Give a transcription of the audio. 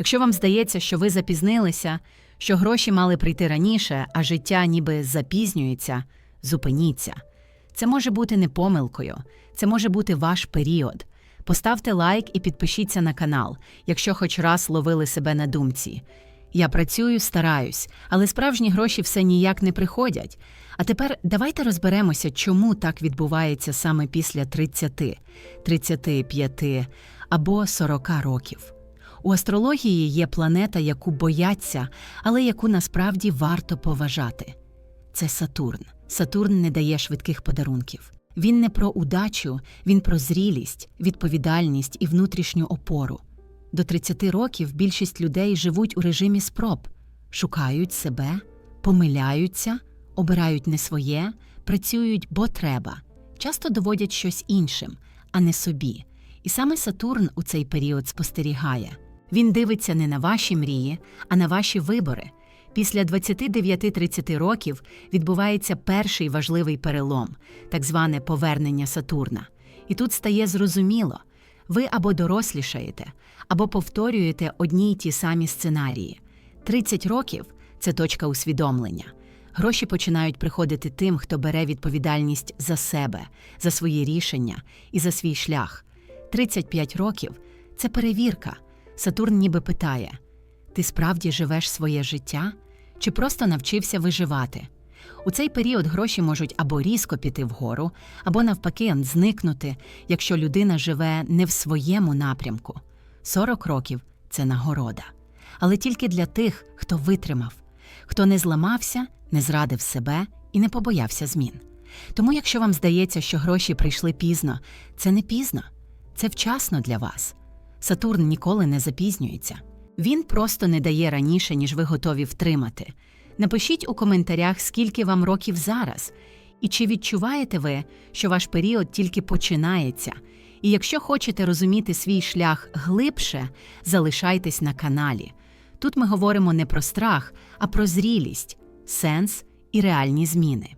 Якщо вам здається, що ви запізнилися, що гроші мали прийти раніше, а життя ніби запізнюється, зупиніться. Це може бути не помилкою, це може бути ваш період. Поставте лайк і підпишіться на канал, якщо хоч раз ловили себе на думці. Я працюю, стараюсь, але справжні гроші все ніяк не приходять. А тепер давайте розберемося, чому так відбувається саме після 30, 35 або 40 років. У астрології є планета, яку бояться, але яку насправді варто поважати. Це Сатурн. Сатурн не дає швидких подарунків. Він не про удачу, він про зрілість, відповідальність і внутрішню опору. До 30 років більшість людей живуть у режимі спроб, шукають себе, помиляються, обирають не своє, працюють, бо треба, часто доводять щось іншим, а не собі. І саме Сатурн у цей період спостерігає. Він дивиться не на ваші мрії, а на ваші вибори. Після 29-30 років відбувається перший важливий перелом, так зване повернення Сатурна. І тут стає зрозуміло, ви або дорослішаєте, або повторюєте одні й ті самі сценарії. 30 років це точка усвідомлення. Гроші починають приходити тим, хто бере відповідальність за себе, за свої рішення і за свій шлях. 35 років це перевірка. Сатурн ніби питає: ти справді живеш своє життя чи просто навчився виживати? У цей період гроші можуть або різко піти вгору, або навпаки зникнути, якщо людина живе не в своєму напрямку. 40 років це нагорода. Але тільки для тих, хто витримав, хто не зламався, не зрадив себе і не побоявся змін. Тому, якщо вам здається, що гроші прийшли пізно, це не пізно, це вчасно для вас. Сатурн ніколи не запізнюється. Він просто не дає раніше, ніж ви готові втримати. Напишіть у коментарях, скільки вам років зараз, і чи відчуваєте ви, що ваш період тільки починається. І якщо хочете розуміти свій шлях глибше, залишайтесь на каналі. Тут ми говоримо не про страх, а про зрілість, сенс і реальні зміни.